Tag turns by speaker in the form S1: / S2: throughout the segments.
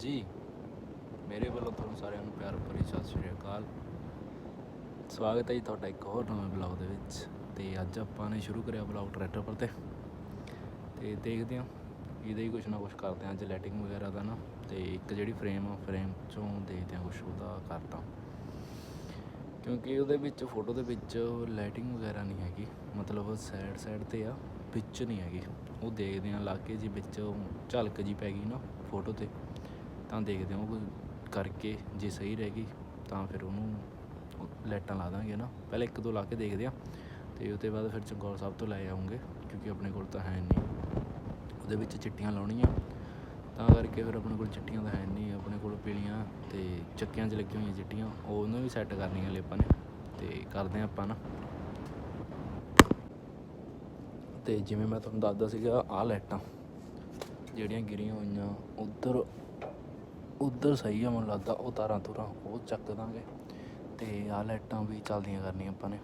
S1: ਜੀ ਮੇਰੇ ਵੱਲੋਂ ਤੁਹਾਨੂੰ ਸਾਰਿਆਂ ਨੂੰ ਪਿਆਰ ਭਰੀ ਸਤਿ ਸ਼੍ਰੀ ਅਕਾਲ। ਸਵਾਗਤ ਹੈ ਜੀ ਤੁਹਾਡਾ ਇੱਕ ਹੋਰ ਨਵੇਂ ਬਲੌਗ ਦੇ ਵਿੱਚ। ਤੇ ਅੱਜ ਆਪਾਂ ਨੇ ਸ਼ੁਰੂ ਕਰਿਆ ਬਲੌਗ ਟਰੈਕਟਰ ਪਰ ਤੇ। ਤੇ ਦੇਖਦੇ ਹਾਂ, ਇਹਦਾ ਹੀ ਕੁਛ ਨਾ ਕੁਛ ਕਰਦੇ ਹਾਂ, ਅੱਜ ਲਾਈਟਿੰਗ ਵਗੈਰਾ ਦਾ ਨਾ। ਤੇ ਇੱਕ ਜਿਹੜੀ ਫਰੇਮ ਆ ਫਰੇਮ ਚੋਂ ਦੇਖਦੇ ਹਾਂ ਕੁਛ ਉਹਦਾ ਕਰਦਾ। ਕਿਉਂਕਿ ਉਹਦੇ ਵਿੱਚ ਫੋਟੋ ਦੇ ਵਿੱਚ ਲਾਈਟਿੰਗ ਵਗੈਰਾ ਨਹੀਂ ਹੈਗੀ। ਮਤਲਬ ਸਾਈਡ ਸਾਈਡ ਤੇ ਆ, ਵਿੱਚ ਨਹੀਂ ਹੈਗੀ। ਉਹ ਦੇਖਦੇ ਹਾਂ ਲਾ ਕੇ ਜੀ ਵਿੱਚ ਝਲਕ ਜੀ ਪੈ ਗਈ ਨਾ ਫੋਟੋ ਤੇ। ਤਾਂ ਦੇਖਦੇ ਹਾਂ, ਉਹ ਕਰਕੇ ਜੇ ਸਹੀ ਰਹਿ ਗਈ ਤਾਂ ਫਿਰ ਉਹਨੂੰ ਲਾਈਟਾਂ ਲਾ ਦਾਂਗੇ ਨਾ। ਪਹਿਲਾਂ ਇੱਕ ਦੋ ਲਾ ਕੇ ਦੇਖਦੇ ਆ ਤੇ ਉਹਦੇ ਬਾਅਦ ਫਿਰ ਚਮਕੌਰ ਸਾਹਿਬ ਤੋਂ ਲੈ ਆਉਂਗੇ, ਕਿਉਂਕਿ ਆਪਣੇ ਕੋਲ ਤਾਂ ਹੈ ਨਹੀਂ। ਉਹਦੇ ਵਿੱਚ ਚਿੱਟੀਆਂ ਲਾਉਣੀਆਂ, ਤਾਂ ਕਰਕੇ ਫਿਰ ਆਪਣੇ ਕੋਲ ਚਿੱਟੀਆਂ ਤਾਂ ਹੈ ਨਹੀਂ, ਆਪਣੇ ਕੋਲ ਪੀਲੀਆਂ ਤੇ ਚੱਕਿਆਂ 'ਚ ਲੱਗੀਆਂ ਹੋਈਆਂ ਚਿੱਟੀਆਂ, ਉਹ ਉਹਨੂੰ ਵੀ ਸੈੱਟ ਕਰਨੀਆਂ ਲੇਪਾਂ ਨੇ, ਤੇ ਕਰਦੇ ਆ ਆਪਾਂ ਨਾ। ਤੇ ਜਿਵੇਂ ਮੈਂ ਤੁਹਾਨੂੰ ਦੱਸਦਾ ਸੀਗਾ, ਆਹ ਲਾਈਟਾਂ ਜਿਹੜੀਆਂ ਗਿਰੀਆਂ ਹੋਈਆਂ, ਉਧਰ ਉਧਰ ਸਹੀ ਆ, ਮੈਨੂੰ ਲੱਗਦਾ ਉਹ ਤਾਰਾਂ ਤੁਰਾਂ ਉਹ ਚੱਕ ਦਾਂਗੇ। ਤੇ ਆਹ ਲਾਈਟਾਂ ਵੀ ਚੱਲਦੀਆਂ ਕਰਨੀਆਂ ਆਪਾਂ ਨੇ,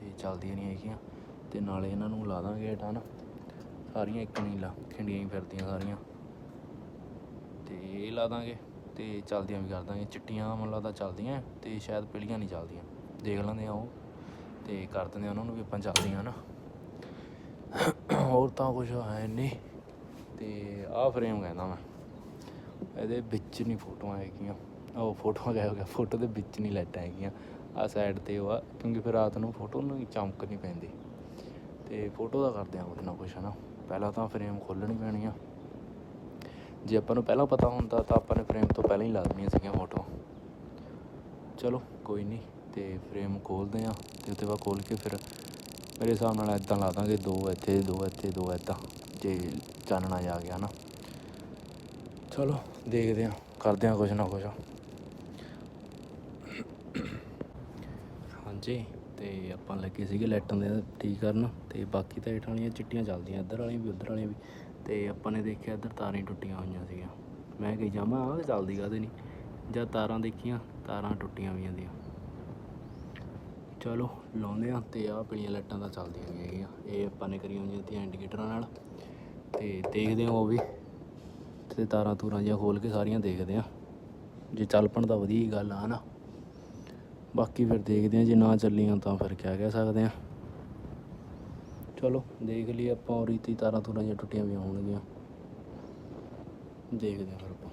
S1: ਤੇ ਚੱਲਦੀਆਂ ਨਹੀਂ ਹੈਗੀਆਂ। ਤੇ ਨਾਲੇ ਇਹਨਾਂ ਨੂੰ ਲਾ ਦਾਂਗੇ ਹੇਠਾਂ ਨਾ ਸਾਰੀਆਂ ਇੱਕ ਨਹੀਂ ਲਾ ਖਿੰਡੀਆਂ ਹੀ ਫਿਰਦੀਆਂ ਸਾਰੀਆਂ। ਤੇ ਇਹ ਲਾ ਦਾਂਗੇ, ਤੇ ਚੱਲਦੀਆਂ ਵੀ ਕਰ ਦਾਂਗੇ। ਚਿੱਟੀਆਂ ਮੈਨੂੰ ਲੱਗਦਾ ਚੱਲਦੀਆਂ, ਤੇ ਸ਼ਾਇਦ ਪੀਲੀਆਂ ਨਹੀਂ ਚੱਲਦੀਆਂ। ਦੇਖ ਲੈਂਦੇ ਆ ਉਹ। ਤੇ ਕਰ ਦਿੰਦੇ ਆ ਉਹਨਾਂ ਨੂੰ ਵੀ ਆਪਾਂ ਚੱਲਦੀਆਂ ਨਾ। ਹੋਰ ਤਾਂ ਕੁਝ ਹੈ ਨਹੀਂ। ਤੇ ਆਹ ਫਰੇਮ ਕਹਿੰਦਾ ਮੈਂ। ਇਹਦੇ ਵਿੱਚ ਨਹੀਂ ਫੋਟੋਆਂ ਹੈਗੀਆਂ। ਉਹ ਫੋਟੋਆਂ ਕਹਿ ਹੋ ਗਿਆ ਫੋਟੋ ਦੇ ਵਿੱਚ ਨਹੀਂ ਲਾਈਟਾਂ ਹੈਗੀਆਂ। ਆ ਸਾਈਡ ਤੇ ਉਹ ਆ, ਕਿਉਂਕਿ ਫਿਰ ਰਾਤ ਨੂੰ ਫੋਟੋ ਨੂੰ ਚਮਕ ਨਹੀਂ ਪੈਂਦੀ। ਤੇ ਫੋਟੋ ਦਾ ਕਰਦੇ ਆ ਕੁਛ ਨਾ ਕੁਛ, ਹਨਾ। ਪਹਿਲਾਂ ਤਾਂ ਫਰੇਮ ਖੋਲਣੀ ਪੈਣੀ ਆ ਜੇ ਆਪਾਂ ਨੂੰ ਪਹਿਲਾਂ ਪਤਾ ਹੁੰਦਾ, ਤਾਂ ਆਪਾਂ ਨੇ ਫਰੇਮ ਤੋਂ ਪਹਿਲਾਂ ਹੀ ਲਾ ਦੇਣੀਆਂ ਸੀਗੀਆਂ ਫੋਟੋ। ਚਲੋ, ਕੋਈ ਨਹੀਂ, ਤੇ ਫਰੇਮ ਖੋਲਦੇ ਆ ਤੇ ਉੱਤੇ ਬਾਅਦ ਖੋਲ ਕੇ ਫਿਰ ਮੇਰੇ ਹਿਸਾਬ ਨਾਲ ਇਦਾਂ ਲਾ ਦਾਂਗੇ, ਦੋ ਇੱਥੇ ਦੋ ਇੱਥੇ, ਦੋ ਇੱਦਾਂ, ਜੇ ਚਾਨਣਾ ਜਾ ਗਿਆ ਨਾ ਚਲੋ, ਦੇਖਦੇ ਆ ਕਰਦੇ ਆ ਕੁਛ ਨਾ ਕੁਛ। ਹਾਂਜੀ, ਤੇ ਆਪਾਂ ਲੱਗੇ ਸੀਗੇ ਲਾਈਟਾਂ ਦੇ ਠੀਕ ਕਰਨ, ਤੇ ਬਾਕੀ ਤਾਂ ਹੇਠਾਂ ਵਾਲੀਆਂ ਚਿੱਟੀਆਂ ਚੱਲਦੀਆਂ, ਇੱਧਰ ਵਾਲੀਆਂ ਵੀ, ਉੱਧਰ ਵਾਲੀਆਂ ਵੀ। ਤੇ ਆਪਾਂ ਨੇ ਦੇਖਿਆ ਇੱਧਰ ਤਾਰਾਂ ਹੀ ਟੁੱਟੀਆਂ ਹੋਈਆਂ ਸੀਗੀਆਂ। ਮੈਂ ਕਹੀ ਜਾਵਾਂ, ਆਹ ਚੱਲਦੀ ਕਾਹਦੇ ਨਹੀਂ ਜਦ ਤਾਰਾਂ ਦੇਖੀਆਂ, ਤਾਰਾਂ ਟੁੱਟੀਆਂ ਹੋਈਆਂ ਦੀਆਂ। ਚਲੋ, ਲਾਉਂਦੇ ਆ ਤੇ ਆਹ ਪੀਲੀਆਂ ਲਾਈਟਾਂ ਤਾਂ ਚੱਲਦੀਆਂ ਨਹੀਂ ਹੈਗੀਆਂ। ਇਹ ਆਪਾਂ ਨੇ ਕਰੀਆਂ ਹੋਈਆਂ ਤੀਆਂ ਇੰਡੀਕੇਟਰਾਂ ਨਾਲ। ਤੇ ਦੇਖਦੇ ਹਾਂ ਉਹ ਵੀ। ਤੇ ਤਾਰਾਂ ਤੂਰਾਂ ਜਿਹਾ ਖੋਲ ਕੇ ਸਾਰੀਆਂ ਦੇਖਦੇ ਆ ਜੇ ਚੱਲ ਪਣ ਤਾਂ ਵਧੀਆ ਹੀ ਗੱਲ ਆ ਨਾ ਬਾਕੀ ਫਿਰ ਦੇਖਦੇ ਆ ਜੇ ਨਾ ਚੱਲੀਆਂ ਤਾਂ ਫਿਰ ਕਿਆ ਕਹਿ ਸਕਦੇ ਆ ਚਲੋ, ਦੇਖ ਲਈ ਆਪਾਂ, ਉਹ ਰੀਤੀ ਤਾਰਾਂ ਤੂਰਾਂ ਜਿਹੀਆਂ ਟੁੱਟੀਆਂ ਵੀ ਹੋਣਗੀਆਂ। ਦੇਖਦੇ ਆ ਫਿਰ ਆਪਾਂ।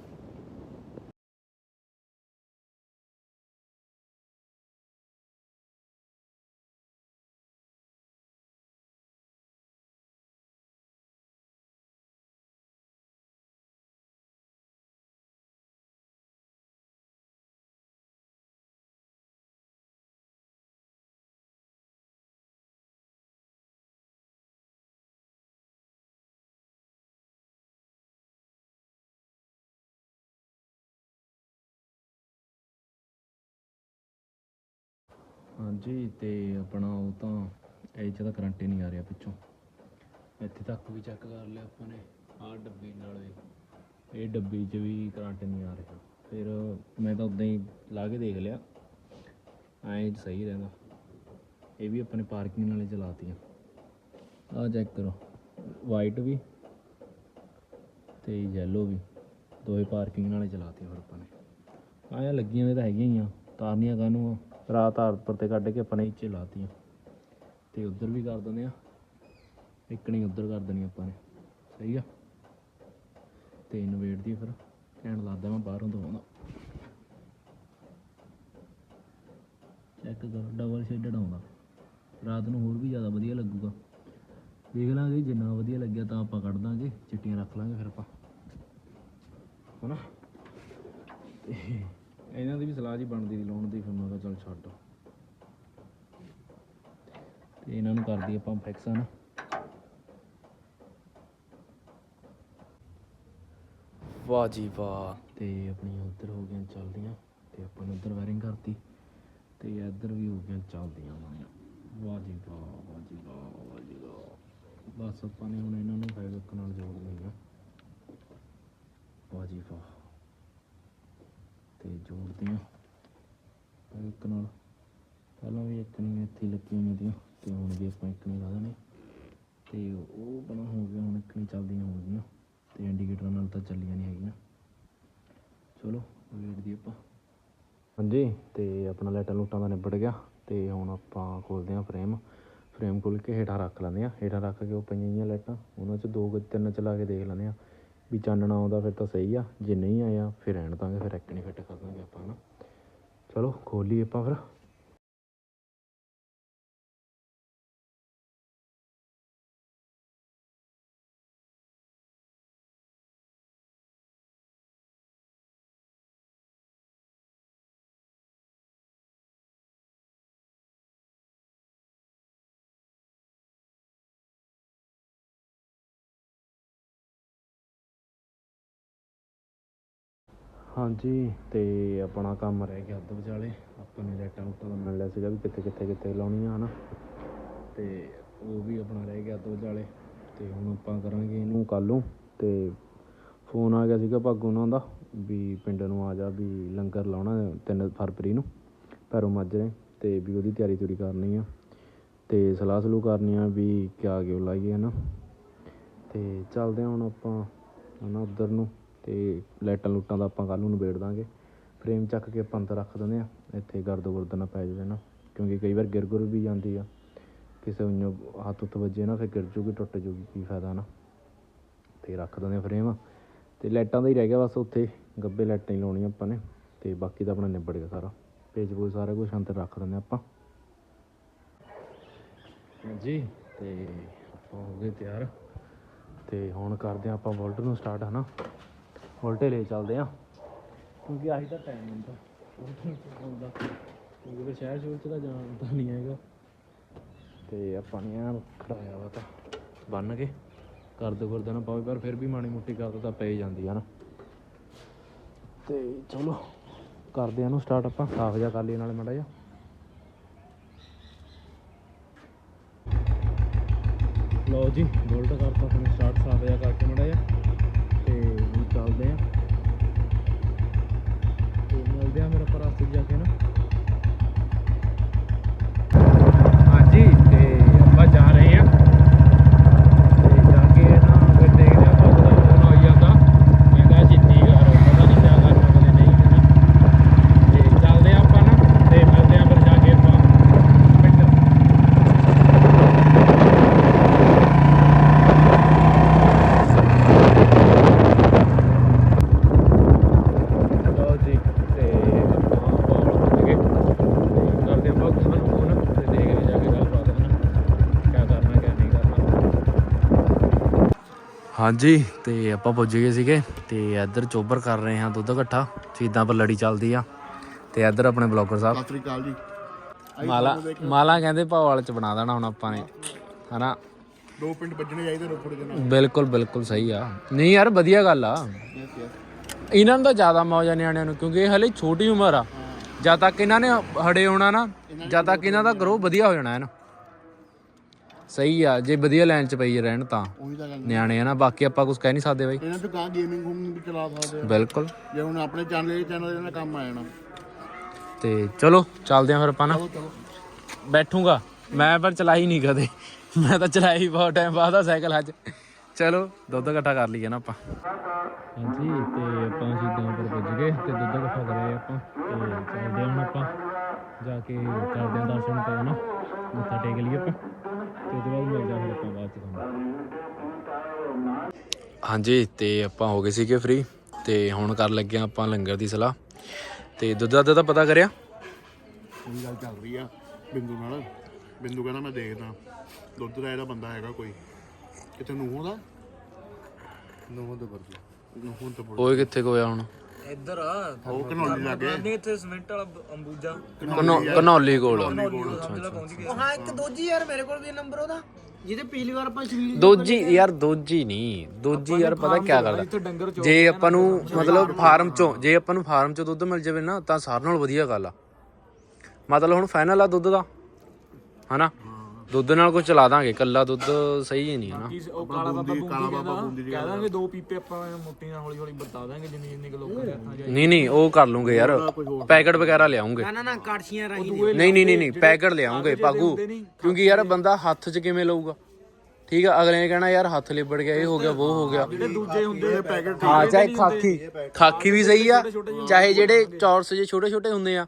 S1: ਹਾਂਜੀ, ਤੇ ਆਪਣਾ ਉਹ ਤਾਂ ਇਹ 'ਚ ਤਾਂ ਕਰੰਟ ਹੀ ਨਹੀਂ ਆ ਰਿਹਾ ਪਿੱਛੋਂ। ਇੱਥੇ ਤੱਕ ਵੀ ਚੈੱਕ ਕਰ ਲਿਆ ਆਪਾਂ ਨੇ, ਆਹ ਡੱਬੀ ਨਾਲ। ਵੀ ਇਹ ਡੱਬੀ 'ਚ ਵੀ ਕਰੰਟ ਨਹੀਂ ਆ ਰਿਹਾ। ਫਿਰ ਮੈਂ ਤਾਂ ਉਦਾਂ ਹੀ ਲਾ ਕੇ ਦੇਖ ਲਿਆ। ਐਂ ਸਹੀ ਰਹਿੰਦਾ। ਇਹ ਵੀ ਆਪਾਂ ਨੇ ਪਾਰਕਿੰਗ ਨਾਲੇ ਚਲਾਤੀਆਂ। ਆਹ ਚੈੱਕ ਕਰੋ। ਵਾਈਟ ਵੀ ਤੇ ਯੈਲੋ ਵੀ। ਦੋਵੇਂ ਪਾਰਕਿੰਗ ਨਾਲੇ ਚਲਾਤੀਆਂ ਫਿਰ ਆਪਾਂ ਨੇ। ਆਇਆ ਲੱਗੀਆਂ ਨੇ ਤਾਂ ਹੈਗੀਆਂ ਹੀ ਆ। ਤਾਰਨੀਆਂ ਕਾਹਨੂੰ ਆ? ਰਾਤ ਆਰ ਉੱਪਰ ਤੇ ਕੱਢ ਕੇ ਆਪਾਂ ਨੇ ਇੱਚੇ ਲਾਤੀਆਂ। ਤੇ ਉਧਰ ਵੀ ਕਰ ਦਿੰਦੇ ਆ। ਇੱਕ ਨਹੀਂ, ਉਧਰ ਕਰ ਦੇਣੀ ਆਪਾਂ ਨੇ। ਸਹੀ ਆ। ਤੇ ਇਨਵੇਟ ਦੀ ਫਿਰ। ਕਹਿਣ ਲੱਗਦਾ ਮੈਂ ਬਾਹਰੋਂ ਦਵਾਉਂਦਾ। ਚੈੱਕ ਕਰੋ ਡਬਲ ਸ਼ੇਡਡ ਆਉਂਦਾ ਰਾਤ ਨੂੰ ਹੋਰ ਵੀ ਜ਼ਿਆਦਾ ਵਧੀਆ ਲੱਗੂਗਾ। ਦੇਖ ਲਾਂਗੇ, ਜਿੰਨਾ ਵਧੀਆ ਲੱਗਿਆ ਤਾਂ ਆਪਾਂ ਕੱਢ ਦਾਂਗੇ। ਚਿੱਟੀਆਂ ਰੱਖ ਲਾਂਗੇ ਫਿਰ ਆਪਾਂ। ਹਨਾ? ਤੇ ਇਹਨਾਂ ਦੀ ਵੀ ਸਲਾਹ ਜੀ ਬਣਦੀ ਸੀ ਲਾਉਣ ਦੀ ਫਿਰ ਮੈਂ ਕਿਹਾ ਚੱਲ ਛੱਡ। ਤੇ ਇਹਨਾਂ ਨੂੰ ਕਰਦੀ ਆਪਾਂ ਫਿਕਸ ਹਨਾ ਵਾਹ ਜੀ ਵਾਹ। ਤੇ ਆਪਣੀਆਂ ਉੱਧਰ ਹੋ ਗਈਆਂ ਚੱਲਦੀਆਂ ਤੇ ਆਪਾਂ ਨੇ ਉੱਧਰ ਵਾਇਰਿੰਗ ਕਰਤੀ ਤੇ ਇੱਧਰ ਵੀ ਹੋ ਗਈਆਂ ਚੱਲਦੀਆਂ ਵਾਹ ਜੀ ਵਾਹ ਵਾਹ ਜੀ ਵਾਹ ਵਾਹ ਜੀ ਵਾਹ। ਬਸ ਆਪਾਂ ਨੇ ਹੁਣ ਇਹਨਾਂ ਨੂੰ ਫੈਬਰਿਕ ਨਾਲ ਜੋੜ ਲਈਆਂ ਵਾਹ ਜੀ ਵਾਹ। ਤੇ ਜੋੜਦੀਆਂ ਇੱਕ ਨਾਲ ਪਹਿਲਾਂ ਵੀ ਇੱਕ ਨਹੀਂ ਇੱਥੇ ਹੀ ਲੱਗੀਆਂ ਹੋਈਆਂ ਤੀਆਂ ਤੇ ਹੁਣ ਵੀ ਆਪਾਂ ਇੱਕ ਨਹੀਂ ਲਾ ਦੇਣੇ। ਤੇ ਉਹ ਬਣਾ ਹੋ ਗਿਆ, ਹੁਣ ਇੱਕ ਨਹੀਂ ਚੱਲਦੀਆਂ ਹੋ ਗਈਆਂ। ਤੇ ਇੰਡੀਕੇਟਰ ਨਾਲ ਤਾਂ ਚੱਲੀਆਂ ਨਹੀਂ ਹੈਗੀਆਂ। ਚਲੋ ਵੇਟ ਦੀ ਆਪਾਂ। ਹਾਂਜੀ, ਤੇ ਆਪਣਾ ਲਾਈਟਾਂ ਲੂਟਾਂ ਦਾ ਨਿਬੜ ਗਿਆ। ਤੇ ਹੁਣ ਆਪਾਂ ਖੋਲਦੇ ਹਾਂ ਫਰੇਮ ਫਰੇਮ ਖੋਲ ਕੇ ਹੇਠਾਂ ਰੱਖ ਲੈਂਦੇ ਆ ਹੇਠਾਂ ਰੱਖ ਕੇ ਉਹ ਪਈਆਂ ਹੋਈਆਂ ਲਾਈਟਾਂ ਉਹਨਾਂ 'ਚ ਦੋ ਕੁ ਤਿੰਨ ਚਲਾ ਕੇ ਦੇਖ ਲੈਂਦੇ ਆ ਵੀ ਚਾਨਣਾ ਆਉਂਦਾ ਫਿਰ ਤਾਂ ਸਹੀ ਆ, ਜੇ ਨਹੀਂ ਆਇਆ, ਫਿਰ ਰਹਿਣ ਦਾਂਗੇ, ਫਿਰ ਇੱਕ ਨਹੀਂ ਫਿੱਟ ਕਰ ਦਾਂਗੇ ਆਪਾਂ ਨਾ ਚਲੋ ਖੋਲੀਏ ਆਪਾਂ ਫਿਰ। ਹਾਂਜੀ ਅਤੇ ਆਪਣਾ ਕੰਮ ਰਹਿ ਗਿਆ ਅੱਧ ਵਿਚਾਲੇ। ਆਪਾਂ ਨੇ ਲਾਈਟਾਂ ਲੂਟਾਂ ਦਾ ਮਿਲ ਲਿਆ ਸੀਗਾ ਵੀ ਕਿੱਥੇ ਕਿੱਥੇ ਕਿੱਥੇ ਲਾਉਣੀਆਂ ਨਾ ਅਤੇ ਉਹ ਵੀ ਆਪਣਾ ਰਹਿ ਗਿਆ ਅੱਧ ਵਿਚਾਲੇ। ਅਤੇ ਹੁਣ ਆਪਾਂ ਕਰਾਂਗੇ ਇਹਨੂੰ ਕੱਲ੍ਹ ਨੂੰ। ਅਤੇ ਫੋਨ ਆ ਗਿਆ ਸੀਗਾ ਭਾਗੂ ਉਹਨਾਂ ਦਾ, ਵੀ ਪਿੰਡ ਨੂੰ ਆ ਜਾ, ਵੀ ਲੰਗਰ ਲਾਉਣਾ ਤਿੰਨ ਫਰਵਰੀ ਨੂੰ, ਭੈਰੋ ਮਾਜਰੇ। ਅਤੇ ਵੀ ਉਹਦੀ ਤਿਆਰੀ ਤੁਰੀ ਕਰਨੀ ਆ। ਅਤੇ ਸਲਾਹ ਸਲੂਹ ਕਰਨੀ ਆ ਵੀ ਕਿਆ ਕਿਉਂ ਲਾਈਏ ਹੈ ਨਾ ਅਤੇ ਚੱਲਦੇ ਹਾਂ ਹੁਣ ਆਪਾਂ ਹੈ ਨਾ ਉੱਧਰ ਨੂੰ। ਅਤੇ ਲਾਈਟਾਂ ਲੂਟਾਂ ਦਾ ਆਪਾਂ ਕੱਲ੍ਹ ਨੂੰ ਨਿਬੇੜ ਦਾਂਗੇ। ਫਰੇਮ ਚੱਕ ਕੇ ਆਪਾਂ ਅੰਦਰ ਰੱਖ ਦਿੰਦੇ ਹਾਂ। ਇੱਥੇ ਗਰਦ ਗੁਰਦ ਨਾ ਪੈ ਜਾਵੇ ਨਾ। ਕਿਉਂਕਿ ਕਈ ਵਾਰ ਗਿਰ ਗੁਰ ਵੀ ਜਾਂਦੀ ਆ। ਕਿਸੇ ਨੂੰ ਹੱਥ ਉੱਤ ਵੱਜੇ ਨਾ, ਫਿਰ ਗਿਰ ਜੂਗੀ, ਟੁੱਟ ਜੂਗੀ, ਕੀ ਫਾਇਦਾ ਨਾ। ਅਤੇ ਰੱਖ ਦਿੰਦੇ ਹਾਂ ਫਰੇਮ। ਅਤੇ ਲਾਈਟਾਂ ਦਾ ਹੀ ਰਹਿ ਗਿਆ ਬਸ ਉੱਥੇ। ਗੱਬੇ ਲਾਈਟਾਂ ਹੀ ਲਾਉਣੀਆਂ ਆਪਾਂ ਨੇ। ਅਤੇ ਬਾਕੀ ਤਾਂ ਆਪਣਾ ਨਿਬੜ ਗਿਆ ਸਾਰਾ। ਪੇਜ ਪੂਜ ਸਾਰਾ ਕੁਝ ਅੰਦਰ ਰੱਖ ਦਿੰਦੇ ਆਪਾਂ। ਜੀ, ਤੇ ਆਪਾਂ ਹੋ ਗਏ ਤਿਆਰ। ਤੇ ਹੁਣ ਕਰਦੇ ਆ ਆਪਾਂ ਵੋਲਟ ਨੂੰ ਸਟਾਰਟ ਹਨਾ ਵੋਲਟੇ ਲੈ ਚੱਲਦੇ ਆ। ਕਿਉਂਕਿ ਆਹੀ ਤਾਂ ਟਾਈਮ ਹੁੰਦਾ। ਹੁੰਦਾ ਕਿਉਂਕਿ ਫਿਰ ਸ਼ਹਿਰ ਸ਼ੂਰ ਚ ਤਾਂ ਜਾਣ ਤਾਂ ਨਹੀਂ ਹੈਗਾ। ਤੇ ਆਪਾਂ ਨੇ ਆ ਖੜਾਇਆ ਵਾ ਤਾਂ। ਬੰਨ ਕੇ ਕਰਦੇ ਕਰਦੇ ਨਾ ਪਾਵੇ ਪਰ ਫਿਰ ਵੀ ਮਾੜੀ ਮੋਟੀ ਗੱਲ ਤਾਂ ਪੈ ਜਾਂਦੀ ਆ ਨਾ। ਤੇ ਚਲੋ ਕਰਦੇ ਆ ਇਹਨੂੰ ਸਟਾਰਟ ਆਪਾਂ। ਸਾਫ਼ ਜਿਹਾ ਕਰ ਲਈਏ ਨਾਲੇ ਮੜਾ ਜਿਹਾ। ਲਓ ਜੀ ਬੋਲਟ ਕਰਤਾ ਆਪਣੇ ਸਟਾਰਟ ਸਾਫ਼ ਜਿਹਾ ਕਰਕੇ ਮੜਾ ਜਿਹਾ ਤੇ ਹੁਣ ਚੱਲਦੇ ਆ ਤੇ ਮਿਲਦੇ ਆ ਹਾਂਜੀ ਤੇ ਆਪਾਂ ਪੁੱਜ ਗਏ ਸੀਗੇ ਤੇ ਇੱਧਰ ਚੋਬਰ ਕਰ ਰਹੇ ਹਾਂ ਦੁੱਧ ਇਕੱਠਾ ਚੀਦਾਂ ਪਰ ਲੜੀ ਚੱਲਦੀ ਆ। ਤੇ ਇੱਧਰ ਆਪਣੇ ਬਲੌਗਰ ਸਾਹਿਬ।
S2: ਸਤਿ ਸ੍ਰੀ ਅਕਾਲ ਜੀ।
S1: ਮਾਲਾ ਮਾਲਾ ਕਹਿੰਦੇ ਭਾਵਾਲ ਚ ਬਣਾ ਦੇਣਾ ਹੁਣ ਆਪਾਂ ਨੇ ਹਨਾ?
S2: ਦੋ ਪਿੰਡ ਵੱਜਣੇ ਚਾਹੀਦੇ ਰੋਪੜ ਦੇ ਨਾਲ
S1: ਬਿਲਕੁਲ ਬਿਲਕੁਲ ਸਹੀ ਆ। ਨਹੀਂ ਯਾਰ ਵਧੀਆ ਗੱਲ ਆ। ਇਹਨਾਂ ਨੂੰ ਤਾਂ ਜ਼ਿਆਦਾ ਮੌਜ ਆ ਨਿਆਣਿਆਂ ਨੂੰ ਕਿਉਂਕਿ ਇਹ ਹਲੇ ਛੋਟੀ ਉਮਰ ਆ। ਜਦ ਤੱਕ ਇਹਨਾਂ ਨੇ ਹੜੇ ਹੋਣਾ ਨਾ ਜਦ ਤੱਕ ਇਹਨਾਂ ਦਾ ਗਰੋ ਵਧੀਆ ਹੋ ਜਾਣਾ ਹੈ ਨਾ। ਸਹੀ ਆ ਜੇ ਵਧੀਆ ਲਾਈਨ 'ਚ ਪਈ ਰਹਿਣ ਤਾਂ।
S2: ਉਹੀ ਤਾਂ ਗੱਲ
S1: ਨਿਆਣੇ ਆ ਨਾ ਬਾਕੀ ਆਪਾਂ ਕੁਝ ਕਹਿ ਨਹੀਂ ਸਕਦੇ ਬਾਈ।
S2: ਇਹਨਾਂ ਤੋਂ ਕਾਂ ਗੇਮਿੰਗ ਹੂਮ ਵੀ ਚਲਾ ਸਕਦੇ ਆ।
S1: ਬਿਲਕੁਲ।
S2: ਜੇ ਹੁਣ ਆਪਣੇ ਚੈਨਲ ਚੈਨਲ ਇਹਨਾਂ ਕੰਮ ਆ ਜਾਣਾ।
S1: ਤੇ ਚਲੋ ਚੱਲਦੇ ਆਂ ਫਿਰ ਆਪਾਂ ਨਾ। ਬੈਠੂਗਾ। ਮੈਂ ਪਰ ਚਲਾਈ ਨਹੀਂ ਕਦੇ। ਮੈਂ ਤਾਂ ਚਲਾਈ ਬਹੁਤ ਟਾਈਮ ਬਾਅਦ ਆ ਸਾਈਕਲ ਅੱਜ। ਚਲੋ ਦੁੱਧ ਇਕੱਠਾ ਕਰ ਲਈਏ ਨਾ ਆਪਾਂ। ਹਾਂਜੀ ਤੇ ਆਪਾਂ ਸਿੱਧਾਂ ਪਰ ਪੁੱਜ ਗਏ ਤੇ ਦੁੱਧ ਇਕੱਠਾ ਕਰਿਆ ਆਪਾਂ। ਤੇ ਚੱਲਦੇ ਹਾਂ ਹੁਣ ਆਪਾਂ। ਜਾ ਕੇ ਕਰਦੇ ਹਾਂ ਦਰਸ਼ਨ ਤੇ ਨਾ ਮੱਥਾ ਟੇਕ ਲਈਏ ਆਪਾਂ। ਤੇ ਉਹਦੇ ਬਾਅਦ ਮਿਲਦੇ ਹਾਂ ਫਿਰ ਆਪਾਂ ਬਾਅਦ ਚ ਤੁਹਾਨੂੰ। ਹਾਂਜੀ ਤੇ ਆਪਾਂ ਹੋ ਗਏ ਸੀਗੇ ਫ੍ਰੀ ਤੇ ਹੁਣ ਕਰ ਲੱਗੇ ਆਪਾਂ ਲੰਗਰ ਦੀ ਸਲਾਹ। ਤੇ ਦੁੱਧ ਦਾ ਤਾਂ ਪਤਾ ਕਰਿਆ?
S2: ਉਹੀ ਗੱਲ ਚੱਲ ਰਹੀ ਆ ਬਿੰਦੂ ਨਾਲ। ਬਿੰਦੂ ਕਹਿੰਦਾ ਮੈਂ ਦੇਖਦਾ। ਦੁੱਧ ਦਾ ਇਹਦਾ ਬੰਦਾ ਹੈਗਾ ਕੋਈ। ਕਿਤੇ ਨੂੰਹ ਦਾ? ਨੂੰਹ ਦੇ ਵਰਗੀ ਨੂੰਹ ਬੋਲ
S1: ਓਏ ਕਿੱਥੇ ਕੋਇਆ ਹੁਣ?
S3: ਇੱਧਰ
S2: ਉਹ ਕਨੌਲੀ ਲੱਗੇ।
S3: ਨਹੀਂ ਇੱਥੇ ਸਿਮੈਂਟ ਵਾਲਾ ਅੰਬੂਜਾ।
S1: ਕਨੌ- ਕਨੌਲੀ ਕੋਲ।
S3: ਸਮਝਲਾ ਪਹੁੰਚ ਗਿਆ।
S4: ਹਾਂ ਇੱਕ ਦੋਜੀ ਯਾਰ ਮੇਰੇ ਕੋਲ ਵੀ ਨੰਬਰ ਉਹਦਾ। ਜਿਹਦੇ ਪਿਛਲੀ ਵਾਰ ਆਪਾਂ ਸ਼ਬੀਲ
S1: ਦੋਜੀ ਯਾਰ ਦੋਜੀ ਨਹੀਂ। ਦੋਜੀ ਯਾਰ ਪਤਾ ਕੀ ਕਰਦਾ? ਜੇ ਆਪਾਂ ਨੂੰ ਮਤਲਬ ਫਾਰਮ ਚੋਂ ਜੇ ਆਪਾਂ ਨੂੰ ਫਾਰਮ ਚੋਂ ਦੁੱਧ ਮਿਲ ਜਾਵੇ ਨਾ ਤਾਂ ਸਾਰਿਆਂ ਨਾਲੋਂ ਵਧੀਆ ਗੱਲ ਆ। ਮਤਲਬ ਹੁਣ ਫਾਈਨਲ ਆ ਦੁੱਧ ਦਾ। ਹਨਾ? ਦੁੱਧ ਨਾਲ ਕੁਝ ਚਲਾ ਦਾਂਗੇ ਕੱਲਾ ਦੁੱਧ ਸਹੀ ਹੀ ਨਹੀਂ ਹਨਾ
S3: ਉਹ ਕਾਲਾ ਬਾਬਾ ਬੂੰਦੀ ਕਹਿੰਦਾ ਕਹਿ ਦਾਂਗੇ ਦੋ ਪੀਪੇ ਆਪਾਂ ਮੋਟੀ ਨਾਲ ਹੌਲੀ ਹੌਲੀ ਬਤਾ ਦਾਂਗੇ ਜਿੰਨੀ ਜਿੰਨੀ ਕੁ ਲੋਕਾਂ ਦੇ ਹੱਥਾਂ 'ਚ
S1: ਨਹੀਂ ਨਹੀਂ ਉਹ ਕਰ ਲੂੰਗੇ ਯਾਰ। ਪੈਕਟ ਵਗੈਰਾ ਲਿਆਉਂਗੇ।
S4: ਨਾ ਨਾ ਨਾ ਕਾੜਛੀਆਂ ਰਾਹੀਂ
S1: ਨਹੀਂ ਨਹੀਂ ਨਹੀਂ ਨਹੀਂ ਪੈਕਟ ਲਿਆਉਂਗੇ ਪਾਗੂ ਕਿਉਂਕਿ ਯਾਰ ਬੰਦਾ ਹੱਥ 'ਚ ਕਿਵੇਂ ਲਊਗਾ? ਠੀਕ ਆ ਅਗਲੇ ਨੇ ਕਹਿਣਾ ਯਾਰ ਹੱਥ ਲਿਬੜ ਗਿਆ ਇਹ ਹੋ ਗਿਆ ਉਹ ਹੋ ਗਿਆ।
S3: ਜਿਹੜੇ ਦੂਜੇ ਹੁੰਦੇ ਪੈਕੇਟ
S1: ਹਾਂ ਚਾਹੇ ਖਾਕੀ ਖਾਕੀ ਵੀ ਸਹੀ ਆ ਚਾਹੇ ਜਿਹੜੇ ਚੌਰਸ ਜੇ ਛੋਟੇ ਛੋਟੇ ਹੁੰਦੇ ਆ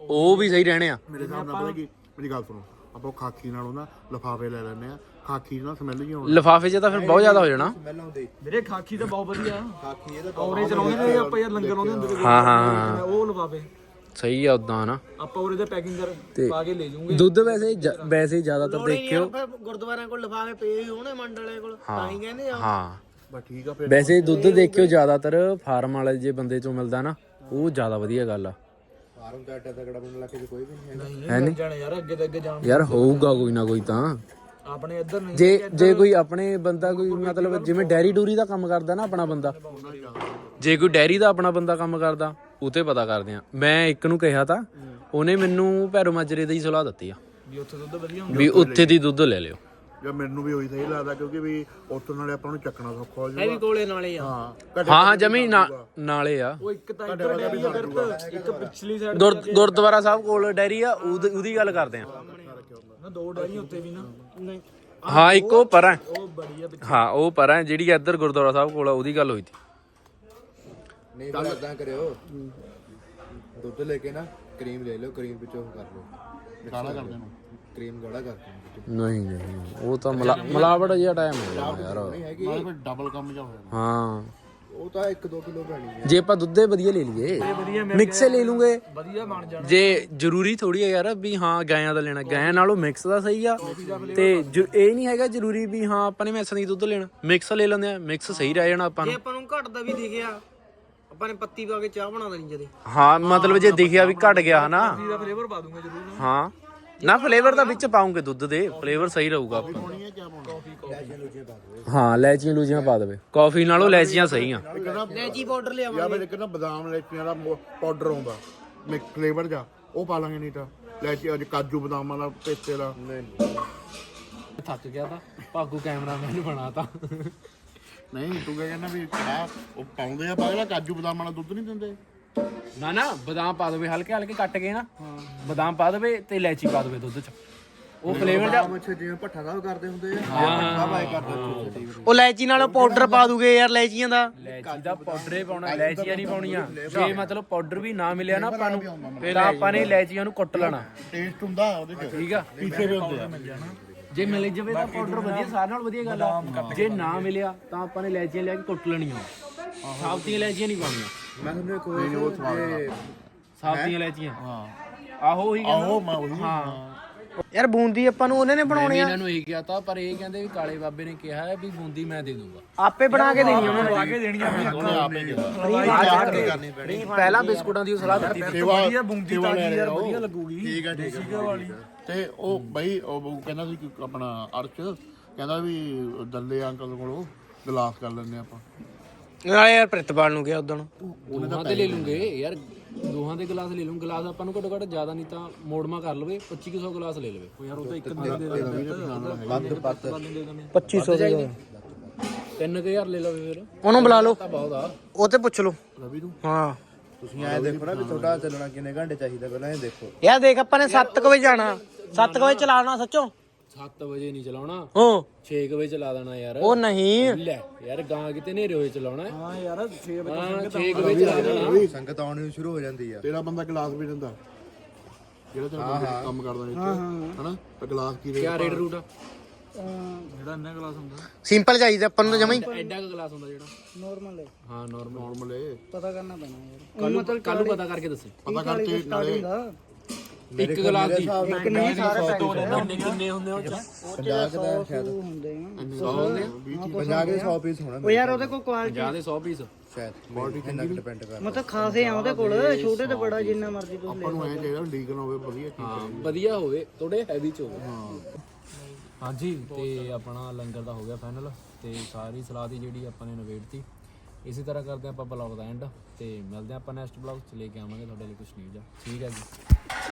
S1: ਉਹ ਵੀ ਸਹੀ ਰਹਿਣੇ ਆ।
S2: ਮੇਰੇ ਹਿਸਾਬ ਨਾਲ ਪਤਾ ਕੀ ਮੇਰੀ ਗੱਲ ਸੁਣੋ। ਆਪਾਂ ਉਹ ਖਾਕੀ ਨਾਲੋਂ ਨਾ ਲਫਾਫੇ ਲੈ ਲੈਂਦੇ ਆ ਖਾਕੀ ਨਾਲ ਸਮੈਲ ਹੀ ਆਉਂਦੀ
S1: ਲਿਫਾਫੇ 'ਚ ਤਾਂ ਫਿਰ ਬਹੁਤ ਜ਼ਿਆਦਾ ਹੋ ਜਾਣਾ।
S3: ਵੀਰੇ ਖਾਕੀ ਤਾਂ ਬਹੁਤ ਵਧੀਆ। ਖਾਕੀ ਇਹਦਾ ਔਰੇ ਚਲਾਉਂਦੇ ਨੇ ਆਪਾਂ ਯਾਰ ਲੰਗਰ ਲਾਉਂਦੇ ਹੁੰਦੇ
S1: ਹਾਂ ਹਾਂ ਹਾਂ।
S3: ਉਹ ਲਫਾਫੇ।
S1: ਸਹੀ ਆ ਉਦਾਂ ਨਾ
S3: ਆਪਾਂ ਉਰੇ ਤੇ ਪੈਕਿੰਗ ਕਰ ਪਾ ਕੇ ਲੈ ਜਾਊਂਗੇ।
S1: ਦੁੱਧ ਵੈਸੇ ਜ- ਵੈਸੇ ਜ਼ਿਆਦਾਤਰ ਦੇਖਿਓ।
S4: ਫਿਰ ਗੁਰਦੁਆਰਿਆਂ ਕੋਲ ਲਿਫਾਫੇ ਪਏ ਹੋਣੇ ਮੰਡਲੇ ਕੋਲ ਤਾਂ ਹੀ ਕਹਿੰਦੇ ਆ।
S1: ਹਾਂ।
S2: ਬਸ ਠੀਕ ਆ ਫਿਰ
S1: ਵੈਸੇ ਦੁੱਧ ਦੇਖਿਓ ਜ਼ਿਆਦਾਤਰ ਫਾਰਮ ਵਾਲੇ ਜੇ ਬੰਦੇ ਚੋਂ ਮਿਲਦਾ ਨਾ ਉਹ ਜ਼ਿਆਦਾ ਵਧੀਆ ਗੱਲ ਆ।
S2: ਫਾਰਮ ਦਾ ਐਡਾ ਤਗੜਾ ਬਣ ਲੱਗੇ ਚ ਕੋਈ ਵੀ ਨਹੀਂ
S3: ਨਹੀਂ
S1: ਹੈ ਨੀ?
S3: ਜਾਣੇ ਯਾਰ ਅੱਗੇ ਤੇ ਅੱਗੇ ਜਾਣ
S1: ਯਾਰ ਹੋਊਗਾ ਕੋਈ ਨਾ ਕੋਈ ਤਾਂ।
S3: ਆਪਣੇ ਇੱਧਰ ਨਹੀਂ
S1: ਜੇ ਜੇ ਕੋਈ ਆਪਣੇ ਬੰਦਾ ਕੋਈ ਮਤਲਬ ਜਿਵੇਂ ਡੈਰੀ ਡੂਰੀ ਦਾ ਕੰਮ ਕਰਦਾ ਨਾ ਆਪਣਾ ਬੰਦਾ ਜੇ ਕੋਈ ਡੈਰੀ ਦਾ ਆਪਣਾ ਬੰਦਾ ਕੰਮ ਕਰਦਾ ਉਹ ਤੇ ਪਤਾ ਕਰਦੇ ਆ। ਮੈਂ ਇੱਕ ਨੂੰ ਕਿਹਾ ਤਾਂ ਉਹਨੇ ਮੈਨੂੰ ਭੈਰੋ ਮਾਜਰੇ ਦੀ ਸਲਾਹ ਦਿੱਤੀ ਆ।
S3: ਵੀ ਉੱਥੇ ਦੁੱਧ ਵਧੀਆ ਹੁੰਦਾ।
S1: ਵੀ ਉੱਥੇ ਦੀ ਦੁੱਧ ਲੈ ਲਿਓ।
S2: ਜਾਂ ਮੈਨੂੰ ਵੀ ਉਹੀ ਸਹੀ ਲੱਗਦਾ ਕਿਉਂਕਿ ਵੀ ਉੱਥੋਂ ਨਾਲੇ ਆਪਾਂ ਨੂੰ ਚੱਕਣਾ ਸੌਖਾ ਹੋ
S4: ਇਹ
S2: ਜਾਊਗਾ।
S4: ਵੀ ਕੋਲੇ ਨਾਲੇ ਆ।
S2: ਹਾਂ ਘੱਟੇ
S1: ਹਾਂ ਹਾਂ ਜਮੀ ਨਾ- ਨਾਲੇ ਆ।
S3: ਉਹ ਇੱਕ ਤਾਂ ਇੱਧਰ ਡੈਰੀ ਆ ਫਿਰ ਤਾਂ ਇੱਕ ਪਿਛਲੀ ਸਾਈਡ
S1: ਗੁਰ- ਗੁਰਦੁਆਰਾ ਸਾਹਿਬ ਕੋਲ ਡੈਰੀ ਆ ਉਹਦੀ ਉਹਦੀ ਗੱਲ ਕਰਦੇ ਆ।
S3: ਨਾ ਦੋ ਡੈਰੀ ਉੱਤੇ ਵੀ ਨਾ।
S4: ਨਹੀਂ।
S1: ਹਾਂ ਇੱਕ ਉਹ ਪਰਾਂ
S3: ਉਹ ਬੜੀ ਆ
S1: ਹਾਂ ਉਹ ਪਰਾਂ ਜਿਹੜੀ ਇੱਧਰ ਗੁਰਦੁਆਰਾ ਸਾਹਿਬ ਕੋਲ ਆ ਉਹਦੀ ਗੱਲ ਹੋਈ ਸੀ।
S5: ਨਹੀਂ ਫਿਰ ਇਦਾਂ ਕਰਿਓ। ਦੁੱਧ ਲੈ ਕੇ ਨਾ ਕਰੀਮ ਲੈ ਲਓ ਕਰੀਮ ਵਿੱਚੋਂ ਉਹ ਕਰ ਲਓ।
S2: ਗਾਣਾ ਕਰਦੇ ਨੂੰ।
S5: ਕਰੀਮ ਗਾੜਾ ਕਰ
S1: ਨਹੀਂ ਨਹੀਂ ਉਹ ਤਾਂ ਮਿਲਾ- ਮਿਲਾਵਟ ਜਿਹਾ ਟਾਈਮ ਹੋ ਜਾਣਾ ਯਾਰ।
S5: ਹੈਗੀ।
S2: ਨਾਲੇ ਫਿਰ ਡਬਲ ਕੰਮ ਜਾ ਹੋ ਜਾਣਾ
S1: ਹਾਂ।
S5: ਉਹ ਤਾਂ 1-2 ਕਿਲੋ ਪੈਣੀ ਹੈ।
S1: ਜੇ ਆਪਾਂ ਦੁੱਧੇ ਵਧੀਆ ਲੈ ਲਈਏ ਮਿਕਸੇ ਲੈ ਲੂਗੇ।
S3: ਵਧੀਆ ਬਣ ਜਾਣਾ।
S1: ਜੇ ਜ਼ਰੂਰੀ ਥੋੜੀ ਹੈ ਯਾਰ ਵੀ ਹਾਂ ਗਾਇਆਂ ਦਾ ਲੈਣਾ। ਗਾਇਆਂ ਨਾਲੋਂ ਮਿਕਸ ਦਾ ਸਹੀ ਆ। ਤੇ ਜ- ਇਹ ਨਹੀਂ ਹੈਗਾ ਜ਼ਰੂਰੀ ਵੀ ਹਾਂ ਆਪਾਂ ਨੇ ਮੈਸਾਂ ਦੀ ਦੁੱਧ ਲੈਣਾ। ਮਿਕਸ ਲੈ ਲੈਂਦੇ ਆ। ਮਿਕਸ ਸਹੀ ਰਹਿ ਜਾਣਾ ਆਪਾਂ
S4: ਜੇ
S1: ਨੂੰ।
S4: ਆਪਾਂ ਨੂੰ ਘਟਦਾ ਵੀ ਦਿਖਿਆ ਆਪਾਂ ਨੇ ਪੱਤੀ ਪਾ ਕੇ ਚਾਹ ਬਣਾ ਦੇਣੀ ਜਦੇ।
S1: ਹਾਂ ਮਤਲਬ ਜੇ ਦਿਖਿਆ ਵੀ ਘਟ ਗਿਆ ਹਨਾ।
S3: ਦਾ ਫਲੇਵਰ ਪਾ ਦੂੰਗਾ ਜ਼ਰੂਰ। ਨਾ
S1: ਹਾਂ। ਨਾ ਫਲੇਵਰ ਤਾਂ ਵਿੱਚ ਪਾਉਂਗੇ ਦੁੱਧ ਦੇ। ਫਲੇਵਰ ਸਹੀ ਰਹੂਗਾ ਆਪਾਂ। ਨੂੰ।
S2: ਪਾਉਣੀ ਹੈ ਕਿਆ ਪਾਉਣਾ
S1: ਹਾਂ ਲੈਚੀਆਂ ਲੂਚੀਆਂ ਪਾ ਦੇਵੇ। ਕਾਫੀ ਨਾਲੋਂ ਲੈਚੀਆਂ ਸਹੀ ਆ
S2: ਇੱਕ ਨਾ
S4: ਲੈਚੀ ਪਾਊਡਰ ਲਿਆਵਾਂਗੇ।
S2: ਜਾਂ ਫਿਰ ਇੱਕ ਨਾ ਬਦਾਮ ਲੈਚੀਆਂ ਦਾ ਪਾਊਡਰ ਆਉਂਦਾ। ਮਿਕਸ ਫਲੇਵਰ ਜਾ ਉਹ ਪਾ ਲਾਂਗੇ ਨਹੀਂ ਤਾਂ ਲੈਚੀ ਅੱਜ ਕਾਜੂ ਬਦਾਮਾਂ ਦਾ ਪੇਸਤੇ ਦਾ
S1: ਥੱਕ ਗਿਆ ਤਾਂ ਭਾਗੂ ਕੈਮਰਾਮੈਨ ਬਣਾਤਾ
S2: ਨਹੀਂ ਤੂੰ ਕਿਆ ਕਹਿੰਦਾ ਵੀ ਕੜਾ ਉਹ ਪਾਉਂਦੇ ਆ ਪਾਗਲਾ ਕਾਜੂ ਬਦਾਮਾਂ ਨਾਲ ਦੁੱਧ ਨਹੀਂ ਦਿੰਦੇ।
S1: ਨਾ ਨਾ ਬਦਾਮ ਪਾ ਦੇਵੇ ਹਲਕੇ ਹਲਕੇ ਕੱਟ ਕੇ ਨਾ ਬਦਾਮ ਪਾ ਦੇਵੇ ਤੇ ਇਲਾਇਚੀ ਪਾ ਦੇਵੇ ਦੁੱਧ ਚ। ਉਹ ਫਲੇਵਰ ਦਾ
S5: ਅੱਛਾ ਜਿਵੇਂ ਭੱਠਾ ਦਾ ਕਰਦੇ ਹੁੰਦੇ ਆ
S1: ਹਾਂ।
S5: ਬਾਈ ਕਰਦੇ
S4: ਉਹ ਲੈਚੀ ਨਾਲ ਪਾਊਡਰ ਪਾ ਦੂਗੇ ਯਾਰ ਲੈਚੀਆਂ ਦਾ।
S1: ਇਲਾਇਚੀ ਦਾ ਪਾਊਡਰ ਹੀ ਪਾਉਣਾ ਇਲਾਇਚੀਆਂ ਨਹੀਂ ਪਾਉਣੀਆਂ। ਜੇ ਮਤਲਬ ਪਾਊਡਰ ਵੀ ਨਾ ਮਿਲਿਆ ਨਾ ਆਪਾਂ ਨੂੰ ਤਾਂ ਆਪਾਂ ਨੇ ਇਲਾਇਚੀਆਂ ਨੂੰ ਕੁੱਟ ਲੈਣਾ।
S2: ਟੇਸਟ ਹੁੰਦਾ ਉਹਦੇ ਚ।
S1: ਠੀਕ ਆ।
S2: ਪੀਸੇ ਵੀ ਹੁੰਦੇ ਆ।
S1: ਜੇ ਮਿਲ ਜਾਵੇ ਤਾਂ ਪਾਊਡਰ ਵਧੀਆ ਸਾਰਿਆਂ ਨਾਲ ਵਧੀਆ ਗੱਲ ਆ। ਜੇ ਨਾ ਮਿਲਿਆ ਤਾਂ ਆਪਾਂ ਨੇ ਇਲਾਇਚੀਆਂ ਲਿਆ ਕੇ ਕੁੱਟ ਲੈਣੀਆਂ। ਸਾਬਤੀਆਂ ਇਲਾਇਚੀਆਂ ਨਹੀਂ ਪਾਉਣੀਆਂ।
S5: ਮੈਂ ਤੁਹਾਨੂੰ ਇੱਕ ਹੋਰ ਤੇ
S1: ਸਾਬਤੀਆਂ ਇਲਾਇਚੀਆਂ।
S2: ਹਾਂ।
S1: ਆਹੋ ਉਹੀ ਕਹਿੰਦਾ।
S2: ਆਹੋ ਮੈਂ ਉਹੀ।
S1: ਹਾਂ।
S4: ਯਾਰ ਬੂੰਦੀ ਆਪਾਂ ਨੂੰ ਉਹਨੇ ਨੇ ਬਣਾਉਣੀ ਆ।
S1: ਇਹਨਾਂ ਨੂੰ ਇਹ ਕਿਹਾ ਤਾਂ ਪਰ ਇਹ ਕਹਿੰਦੇ ਵੀ ਕਾਲੇ ਬਾਬੇ ਨੇ ਕਿਹਾ ਹੈ ਵੀ ਬੂੰਦੀ ਮੈਂ ਦੇ ਦੂੰਗਾ
S4: ਆਪੇ ਬਣਾ ਕੇ ਦੇਣੀ ਉਹਨਾਂ
S3: ਦੇਣੀਆਂ
S2: ਉਹਨੇ ਆਪੇ ਕੀਤਾ
S1: ਪਹਿਲਾਂ ਬਿਸਕੁਟਾਂ ਦੀ ਸਲਾਹ ਦਿੱਤੀ।
S2: ਸੇਵਾ
S3: ਬੂੰਦੀ ਤਾਜੀ ਯਾਰ ਵਧੀਆ। ਲੱਗੂਗੀ।
S2: ਠੀਕ ਹੈ ਠੀਕ ਹੈ
S3: ਵਾਲੀ।
S2: ਤੇ ਉਹ ਬਈ ਉਹ ਉਹ ਕਹਿੰਦਾ ਸੀ ਕਿ ਆਪਣਾ ਅਰਸ਼ ਕਹਿੰਦਾ ਵੀ ਦੱਲੇ ਅੰਕਲ ਕੋਲੋਂ ਗਲਾਸ ਕਰ ਲੈਂਦੇ ਆਪਾਂ।
S4: ਨਾਲੇ ਯਾਰ ਪ੍ਰਿਤਪਾਲ ਨੂੰ ਕਿਹਾ ਉਦੋਂ।
S1: ਦੋਹਾਂ ਤੇ ਲੈ ਲੂੰਗੇ। ਯਾਰ ਦੋਹਾਂ ਦੇ ਗਲਾਸ ਲੈ ਲੂੰ। ਗਲਾਸ ਆਪਾਂ ਨੂੰ ਘੱਟੋ ਘੱਟ ਜ਼ਿਆਦਾ ਨਹੀਂ ਤਾਂ ਮੋੜਮਾ ਕਰ ਲਵੇ 2500 ਗਲਾਸ ਲੈ ਲਵੇ।
S3: ਯਾਰ ਉਹ ਤਾਂ ਇੱਕ ਦਿਨ ਦੇ ਦਿੰਦੇ
S5: ਵੱਧ ਪੱਤ।
S4: 2500 ਦੇ
S1: 3000 ਲੈ ਲਵੇ ਫਿਰ।
S4: ਉਹਨੂੰ ਬੁਲਾ ਲਓ। ਉਹ ਤੇ ਪੁੱਛ ਲਓ।
S2: ਰਵੀ ਨੂੰ?
S4: ਹਾਂ।
S5: ਤੁਸੀਂ ਐ ਦੇਖੋ ਨਾ ਵੀ ਤੁਹਾਡਾ ਚੱਲਣਾ ਕਿੰਨੇ ਘੰਟੇ ਚਾਹੀਦਾ ਪਹਿਲਾਂ ਇਹ ਦੇਖੋ।
S4: ਯਾਰ ਦੇਖ ਆਪਾਂ ਨੇ 7 ਵਜੇ ਜਾਣਾ। 7 ਵਜੇ ਚਲਾਉਣਾ ਸੱਚੋ।
S1: 7 ਵਜੇ ਨਹੀਂ ਚਲਾਉਣਾ।
S4: ਹੋ।
S1: 6 ਵਜੇ ਚਲਾ ਦੇਣਾ ਯਾਰ।
S4: ਉਹ ਨਹੀਂ।
S1: ਲੈ ਯਾਰ ਗਾਂ ਕਿਤੇ ਨੇਰੇ ਹੋਏ ਚਲਾਉਣਾ।
S3: ਹਾਂ ਯਾਰ 6 ਵਜੇ
S1: ਹਾਂ 6 ਵਜੇ ਚਲਾ ਦੇਣਾ।
S5: ਸੰਗਤ ਆਉਣੀ ਸ਼ੁਰੂ ਹੋ ਜਾਂਦੀ ਆ।
S2: ਤੇਰਾ ਬੰਦਾ ਗਲਾਸ ਵੀ ਦਿੰਦਾ। ਜਿਹੜਾ ਤੇਰਾ ਕੰਮ ਕਰਦਾ ਇੱਥੇ ਹਨਾ? ਤਾਂ ਗਲਾਸ ਕੀ
S1: ਕਿਆ ਰੇਟ ਰੂਟ ਆ?
S3: ਜਿਹੜਾ ਇੰਨਾ ਗਲਾਸ ਹੁੰਦਾ।
S4: ਸਿੰਪਲ ਚਾਹੀਦਾ ਆਪਾਂ ਨੂੰ ਜਮਾ ਹੀ।
S1: ਐਡਾ ਕੁ ਗਲਾਸ ਹੁੰਦਾ ਜਿਹੜਾ।
S4: ਨਾਰਮਲ ਹੈ
S1: ਹਾਂ ਨਾਰਮਲ
S2: ਨਾਰਮਲ ਏ।
S4: ਪਤਾ ਕਰਨਾ ਪੈਣਾ ਯਾਰ।
S1: ਕੱਲ ਕੱਲ ਨੂੰ ਪਤਾ ਕਰਕੇ ਦੱਸੇ।
S2: ਪਤਾ ਕਰਕੇ ਨਾਲੇ
S1: ਇੱਕ ਗਲਾਸ ਦੀ।
S4: ਇੱਕ ਨਹੀਂ ਸਾਰੇ
S1: ਕਿੰਨੇ ਕਿੰਨੇ ਹੁੰਦੇ ਉਹ ਚ?
S5: 50 ਦਾ ਸ਼ਾਇਦ।
S4: ਹੁੰਦੇ ਆ।
S1: 100 ਹੁੰਦੇ
S5: 50 ਦੇ 100 ਪੀਸ ਹੋਣਾ
S4: ਉਹ ਯਾਰ ਉਹਦੇ ਕੋਲ ਕੁਆਲਿਟੀ
S1: ਜਿਆਦੇ 100 ਪੀਸ?
S5: ਸ਼ਾਇਦ ਇੰਨਾ ਡਿਪੈਂਡ ਕਰਦਾ।
S4: ਮਤਲਬ ਖਾਸੇ ਆ ਉਹਦੇ ਕੋਲ ਛੋਟੇ ਤੇ ਬੜਾ ਜਿੰਨਾ ਮਰਜ਼ੀ ਤੁਸੀਂ
S2: ਆਪਾਂ ਨੂੰ ਐ ਚਾਹੀਦਾ ਨਾ ਹੋਵੇ ਵਧੀਆ ਚੀਜ਼
S1: ਹਾਂ ਵਧੀਆ ਹੋਵੇ ਥੋੜੇ ਹੈਵੀ ਚ ਹੋਵੇ। ਹਾਂਜੀ ਤੇ ਆਪਣਾ ਲੰਗਰ ਦਾ ਹੋ ਗਿਆ ਫਾਈਨਲ ਤੇ ਸਾਰੀ ਸਲਾਹ ਦੀ ਜਿਹੜੀ ਆਪਾਂ ਨੇ ਨਵੇੜਤੀ ਇਸੇ ਤਰ੍ਹਾਂ ਕਰਦੇ ਆਪਾਂ ਬਲੌਗ ਦਾ ਐਂਡ ਤੇ ਮਿਲਦੇ ਆਪਾਂ ਨੈਕਸਟ ਬਲੌਗ ਚ ਲੈ ਕੇ ਆਵਾਂਗੇ ਤੁਹਾਡੇ ਲਈ ਕੁਝ ਨਿਊਜ਼ ਆ। ਠੀਕ ਹੈ ਜੀ।